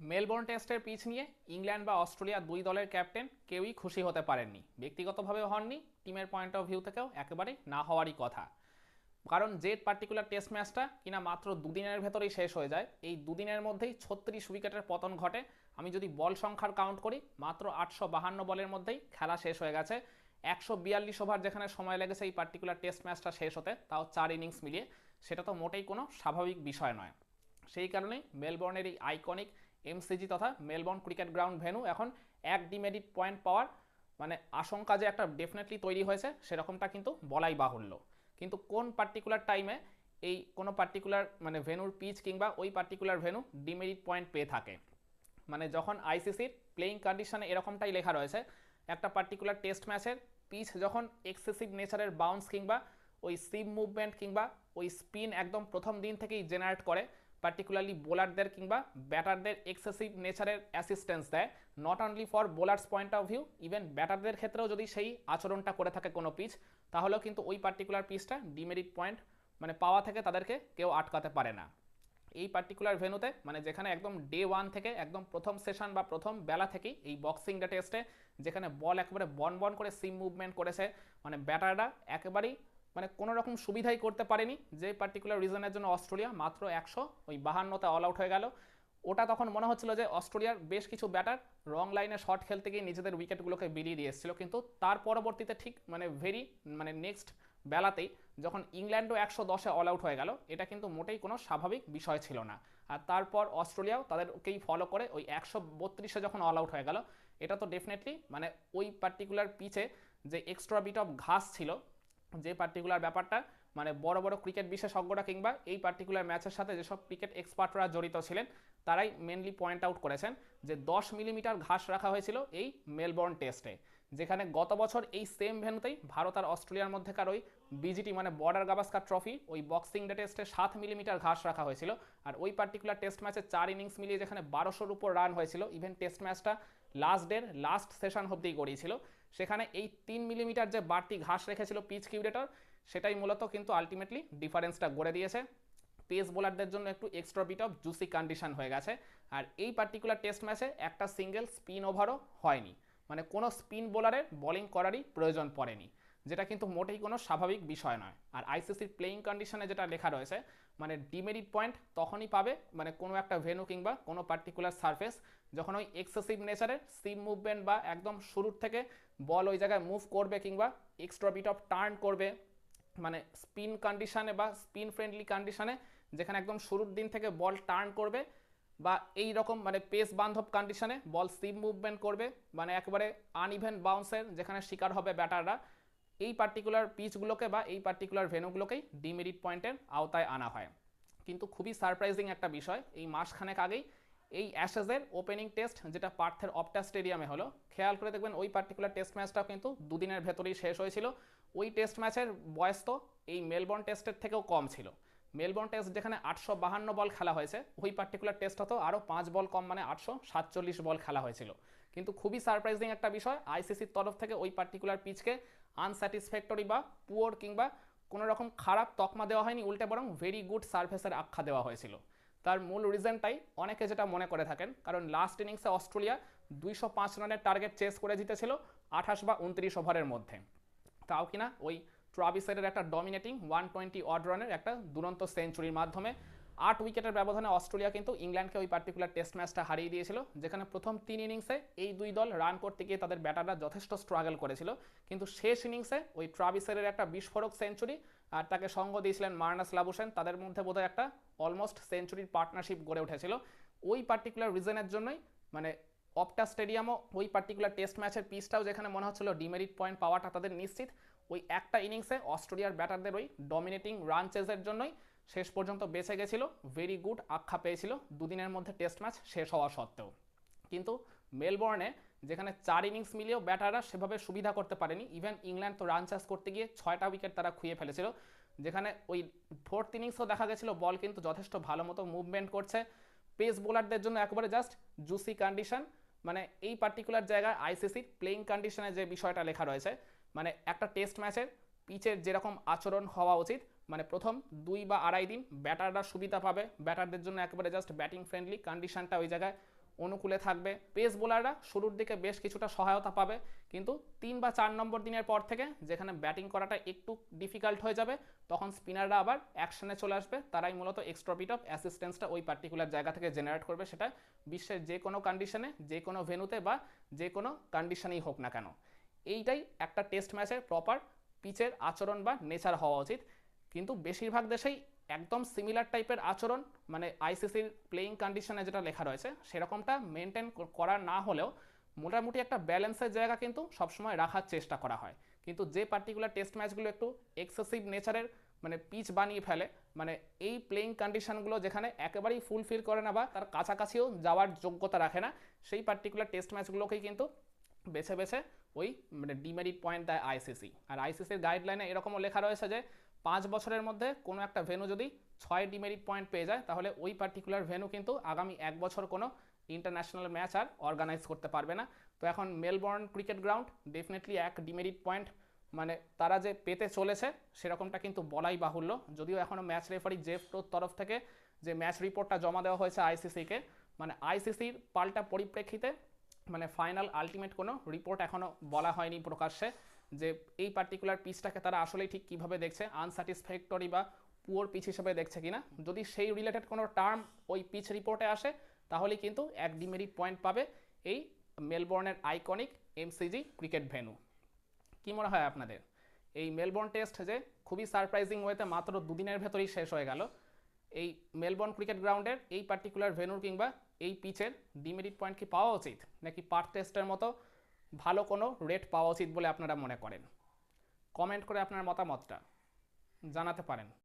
Melbourne টেস্টের pitch নিয়ে England বা অস্ট্রেলিয়া দুই দলের ক্যাপ্টেন কেউই খুশি হতে পারেননি। ব্যক্তিগতভাবে হননি, টিমের পয়েন্ট অফ ভিউ থেকেও একেবারে না হওয়ারই কথা। কারণ যে পার্টিকুলার টেস্ট ম্যাচটা কিনা মাত্র দুদিনের ভেতরেই শেষ হয়ে যায়, এই দুদিনের মধ্যেই ছত্রিশ উইকেটের পতন ঘটে। আমি যদি বল সংখ্যার কাউন্ট করি, মাত্র আটশো বাহান্ন বলের মধ্যেই খেলা শেষ হয়ে গেছে। একশো বিয়াল্লিশ ওভার যেখানে সময় লেগেছে এই পার্টিকুলার টেস্ট ম্যাচটা শেষ হতে, তাও চার ইনিংস মিলিয়ে। সেটা তো মোটেই কোনো স্বাভাবিক বিষয় নয়। সেই কারণেই মেলবোর্নের এই আইকনিক এমসিজি তথা মেলবোর্ন ক্রিকেট গ্রাউন্ড ভেন্যু এখন এক ডিমেরিট পয়েন্ট পাওয়ার মানে আশঙ্কা যে একটা ডেফিনেটলি তৈরি হয়েছে, সেরকমটা কিন্তু বলাই বাহুল্য। কিন্তু কোন পার্টিকুলার টাইমে এই কোনো পার্টিকুলার মানে ভেনুর পিচ কিংবা ওই পার্টিকুলার ভেনু ডিমেরিট পয়েন্ট পেয়ে থাকে? মানে যখন আইসিসির প্লেইং কন্ডিশনে এরকমটাই লেখা রয়েছে, একটা পার্টিকুলার টেস্ট ম্যাচের পিচ যখন এক্সেসিভ নেচারের বাউন্স কিংবা ওই সিম মুভমেন্ট কিংবা ওই স্পিন একদম প্রথম দিন থেকেই জেনারেট করে পার্টিকুলারলি বোলারদের কিংবা ব্যাটারদের এক্সেসিভ নেচারের অ্যাসিস্ট্যান্স দেয়। Not only for bowlers point of view even ব্যাটারদের ক্ষেত্রেও যদি সেই আচরণটা করে থাকে কোনো পিচ তাহলেও কিন্তু ওই পার্টিকুলার পিচটা ডিমেরিট পয়েন্ট মানে পাওয়া থেকে তাদেরকে কেউ আটকাতে পারে না। এই পার্টিকুলার ভেনুতে মানে যেখানে একদম ডে ওয়ান থেকে একদম প্রথম সেশন বা প্রথম বেলা থেকেই এই বক্সিং ডে টেস্টে যেখানে বল একেবারে বন বন করে সিম মুভমেন্ট করেছে মানে ব্যাটাররা একেবারেই মানে কোনো রকম সুবিধাই করতে পারেনি যে পার্টিকুলার রিজনের জন্য অস্ট্রেলিয়া মাত্র একশো ওই বাহান্নতে অল আউট হয়ে গেল। ওটা তখন মনে হচ্ছিল যে অস্ট্রেলিয়ার বেশ কিছু ব্যাটার রং লাইনে শট খেলতে গিয়ে নিজেদের উইকেটগুলোকে বিলিয়ে দিয়ে এসেছিল। কিন্তু তার পরবর্তীতে ঠিক মানে ভেরি মানে নেক্সট বেলাতেই যখন ইংল্যান্ডও একশো দশে অল আউট হয়ে গেল, এটা কিন্তু মোটেই কোনো স্বাভাবিক বিষয় ছিল না। আর তারপর অস্ট্রেলিয়াও তাদেরকেই ফলো করে ওই একশো বত্রিশে যখন অল আউট হয়ে গেল, এটা তো ডেফিনেটলি মানে ওই পার্টিকুলার পিচে যে এক্সট্রা বিট অফ ঘাস ছিল যে পার্টিকুলার ব্যাপারটা মানে বড় বড় ক্রিকেট বিশেষজ্ঞরা কিংবা এই পার্টিকুলার ম্যাচের সাথে যেসব ক্রিকেট এক্সপার্টরা জড়িত ছিলেন, তারাই মেনলি পয়েন্ট আউট করেছেন যে দশ মিলিমিটার ঘাস রাখা হয়েছিল এই মেলবোর্ন টেস্টে যেখানে গত বছর এই সেম ভেন্যুতেই ভারত আর অস্ট্রেলিয়ার মধ্যেকার ওই বিজিটি মানে বর্ডার গাভাস্কার ট্রফি ওই বক্সিং ডে টেস্টে সাত মিলিমিটার ঘাস রাখা হয়েছিল। আর ওই পার্টিকুলার টেস্ট ম্যাচে চার ইনিংস মিলিয়ে যেখানে বারোশোর উপর রান হয়েছিল ইভেন টেস্ট ম্যাচটা লাস্ট ডের লাস্ট সেশন অব্দি গড়িয়েছিল। সেখানে এই তিন মিলিমিটার যে বাড়তি ঘাস রেখেছিল পিচ কিউরেটর, সেটাই মূলত কিন্তু আলটিমেটলি ডিফারেন্সটা গড়ে দিয়েছে। পেস বোলারদের জন্য একটু extra bit of juicy condition হয়ে গেছে। আর এই পার্টিকুলার টেস্ট ম্যাচে একটা সিঙ্গেল স্পিন ওভারও হয়নি। মানে কোনো স্পিন বোলারের বোলিং করারই প্রয়োজন পড়েনি। যেটা কিন্তু মোটেই কোনো স্বাভাবিক বিষয় নয়। আর আইসিসির প্লেইং কন্ডিশনে যেটা লেখা রয়েছে মানে ডিমেরিট পয়েন্ট তখনই পাবে মানে কোনো একটা ভেনু কিংবা কোনো পার্টিকুলার সারফেস যখন ওই এক্সেসিভ নেচারের সিম মুভমেন্ট বা একদম শুরুর থেকে বল ওই জায়গায় মুভ করবে কিংবা এক্সট্রা বিট অফ টার্ন করবে মানে স্পিন কন্ডিশনে বা স্পিন ফ্রেন্ডলি কন্ডিশনে যেখানে একদম শুরুর দিন থেকে বল টার্ন করবে বা এই রকম মানে পেস বান্ধব কন্ডিশনে বল সিম মুভমেন্ট করবে মানে একেবারে আনইভেন বাউন্সের যেখানে শিকার হবে ব্যাটাররা এই পার্টিকুলার পিচগুলোকে বা এই পার্টিকুলার ভেনুগুলোকেই ডিমেরিট পয়েন্টের আওতায় আনা হয়। কিন্তু খুবই সারপ্রাইজিং একটা বিষয়, এই মাসখানেক আগেই এই অ্যাশেজের ওপেনিং টেস্ট যেটা পার্থের অপটা স্টেডিয়ামে হলো, খেয়াল করে দেখবেন ওই পার্টিকুলার টেস্ট ম্যাচটাও কিন্তু দুদিনের ভেতরেই শেষ হয়েছিল। ওই টেস্ট ম্যাচের বয়স তো এই মেলবোর্ন টেস্টের থেকেও কম ছিল। মেলবোর্ন টেস্ট যেখানে আটশো বাহান্ন বল খেলা হয়েছে, ওই পার্টিকুলার টেস্ট হতো আরও পাঁচ বল কম মানে আটশো সাতচল্লিশ বল খেলা হয়েছিল। কিন্তু খুবই সারপ্রাইজিং একটা বিষয় আইসিসির তরফ থেকে ওই পার্টিকুলার পিচকে আনস্যাটিসফ্যাক্টরি বা পুয়ার কিংবা কোনো রকম খারাপ তকমা দেওয়া হয়নি, উল্টে বরং ভেরি গুড সার্ফেসের আখ্যা দেওয়া হয়েছিল। তার মূল রিজনটাই অনেকে যেটা মনে করে থাকেন, কারণ লাস্ট ইনিংসে অস্ট্রেলিয়া দুইশো পাঁচ রানের টার্গেট চেস করে জিতেছিল আঠাশ বা উনত্রিশ ওভারের মধ্যে। তাও কিনা ওই ট্রাভিসের একটা ডমিনেটিং ওয়ান টোয়েন্টি অড রানের একটা দুরন্ত সেঞ্চুরির মাধ্যমে আট উইকেটের ব্যবধানে অস্ট্রেলিয়া কিন্তু ইংল্যান্ডকে ওই পার্টিকুলার টেস্ট ম্যাচটা হারিয়ে দিয়েছিল, যেখানে প্রথম তিন ইনিংসে এই দুই দল রান করতে গিয়ে তাদের ব্যাটাররা যথেষ্ট স্ট্রাগল করেছিল। কিন্তু শেষ ইনিংসে ওই ট্রাভিসের একটা বিস্ফোরক সেঞ্চুরি আর তাকে সঙ্গ দিয়েছিলেন মার্নাস লাবুসেন তাদের মধ্যে বোধহয় একটা অলমোস্ট সেঞ্চুরির পার্টনারশিপ গড়ে উঠেছিল। ওই পার্টিকুলার রিজনের জন্যই মানে অপটা স্টেডিয়ামও ওই পার্টিকুলার টেস্ট ম্যাচের পিচটাও যেখানে মনে হচ্ছিল ডিমেরিট পয়েন্ট পাওয়াটা তাদের নিশ্চিত। ওই একটা ইনিংসে অস্ট্রেলিয়ার ব্যাটারদের ওই ডমিনেটিং রান চেজের জন্যই শেষ পর্যন্ত বেঁচে গেছিল ভেরি গুড আখ্যা পেয়েছিল, দুদিনের মধ্যে টেস্ট ম্যাচ শেষ হওয়া সত্ত্বেও। কিন্তু মেলবোর্নে, যেখানে চার ইনিংস মিলিয়েও ব্যাটাররা সেভাবে সুবিধা করতে পারেনি ইভেন ইংল্যান্ড তো রান চাষ করতে গিয়ে ছয়টা উইকেট তারা খুঁয়ে ফেলেছিল। যেখানে ওই ফোর্থ ইনিংসও দেখা গেছিল, বল কিন্তু যথেষ্ট ভালো মতো মুভমেন্ট করছে। পেস বোলারদের জন্য একেবারে জাস্ট জুসি কন্ডিশন মানে এই পার্টিকুলার জায়গায় আইসিসির প্লেইং কন্ডিশনে যে বিষয়টা লেখা রয়েছে মানে একটা টেস্ট ম্যাচের পিচের যেরকম আচরণ হওয়া উচিত মানে প্রথম দুই বা আড়াই দিন ব্যাটাররা সুবিধা পাবে। ব্যাটারদের জন্য একেবারে জাস্ট ব্যাটিং ফ্রেন্ডলি কন্ডিশনটা ওই জায়গায় অনুকূলে থাকবে। পেস বোলাররা শুরুর দিকে বেশ কিছুটা সহায়তা পাবে, কিন্তু তিন বা চার নম্বর দিনের পর থেকে যেখানে ব্যাটিং করাটা একটু ডিফিকাল্ট হয়ে যাবে, তখন স্পিনাররা আবার অ্যাকশনে চলে আসবে। তারাই মূলত এক্সট্রা বিট অফ অ্যাসিস্ট্যান্সটা ওই পার্টিকুলার জায়গা থেকে জেনারেট করবে। সেটা বিশ্বের যে কোনো কন্ডিশনে যে কোনো ভেনুতে বা যে কোনো কন্ডিশনেই হোক না কেন। এইটাই একটা টেস্ট ম্যাচের প্রপার পিচের আচরণ বা নেচার হওয়া উচিত। কিন্তু বেশিরভাগ দেশেই একদম সিমিলার টাইপের আচরণ মানে আইসিসির প্লেয়িং কন্ডিশনে যেটা লেখা রয়েছে, সেরকমটা মেনটেন করা না হলেও মোটামুটি একটা ব্যালেন্সের জায়গা কিন্তু সবসময় রাখার চেষ্টা করা হয়। কিন্তু যে পার্টিকুলার টেস্ট ম্যাচগুলো একটু এক্সেসিভ নেচারের মানে পিচ বানিয়ে ফেলে মানে এই প্লেয়িং কন্ডিশনগুলো যেখানে একেবারেই ফুলফিল করে না বা তার কাছাকাছিও যাওয়ার যোগ্যতা রাখে না, সেই পার্টিকুলার টেস্ট ম্যাচগুলোকেই কিন্তু বেছে বেছে ওই মানে ডিমেরিট পয়েন্ট দেয় আইসিসি আর আইসিসির গাইডলাইনে এরকমও লেখা রয়েছে যে পাঁচ বছরের মধ্যে কোনো একটা ভেনু যদি ছয় ডিমেরিট পয়েন্ট পেয়ে যায়, তাহলে ওই পার্টিকুলার ভেনু কিন্তু আগামী এক বছর কোনো ইন্টারন্যাশনাল ম্যাচ আর অর্গানাইজ করতে পারবে না। তো এখন মেলবোর্ন ক্রিকেট গ্রাউন্ড ডেফিনেটলি এক ডিমেরিট পয়েন্ট মানে তারা যে পেতে চলেছে সেরকমটা কিন্তু বলাই বাহুল্য। যদিও এখনও ম্যাচ রেফারি জেফ জেফটোর তরফ থেকে যে ম্যাচ রিপোর্টটা জমা দেওয়া হয়েছে আইসিসিকে মানে আইসিসির পাল্টা পরিপ্রেক্ষিতে মানে ফাইনাল আলটিমেট কোনো রিপোর্ট এখনও বলা হয়নি প্রকাশ্যে। যে এই পার্টিকুলার পিচটাকে তারা আসলেই ঠিক কীভাবে দেখছে আনস্যাটিসফ্যাক্টরি বা পুয়ার পিচ হিসেবে দেখছে কিনা। যদি সেই রিলেটেড কোনো টার্ম ওই পিচ রিপোর্টে আসে তাহলে কিন্তু এক ডিমেরিট পয়েন্ট পাবে এই মেলবোর্নের আইকনিক এমসিজি ক্রিকেট ভেন্যু কী মনে হয় আপনাদের? এই মেলবোর্ন টেস্ট যে খুবই সারপ্রাইজিং ওয়েতে মাত্র দুদিনের ভেতরেই শেষ হয়ে গেল। এই মেলবোর্ন ক্রিকেট গ্রাউন্ডের এই পার্টিকুলার ভেনুর কিংবা এই পিচের ডিমেরিট পয়েন্ট কি পাওয়া উচিত? নাকি পার্ট টেস্টের মতো ভালো কোনো রেট পাওয়া উচিত বলে আপনারা মনে করেন। কমেন্ট করে আপনার মতামতটা জানাতে পারেন।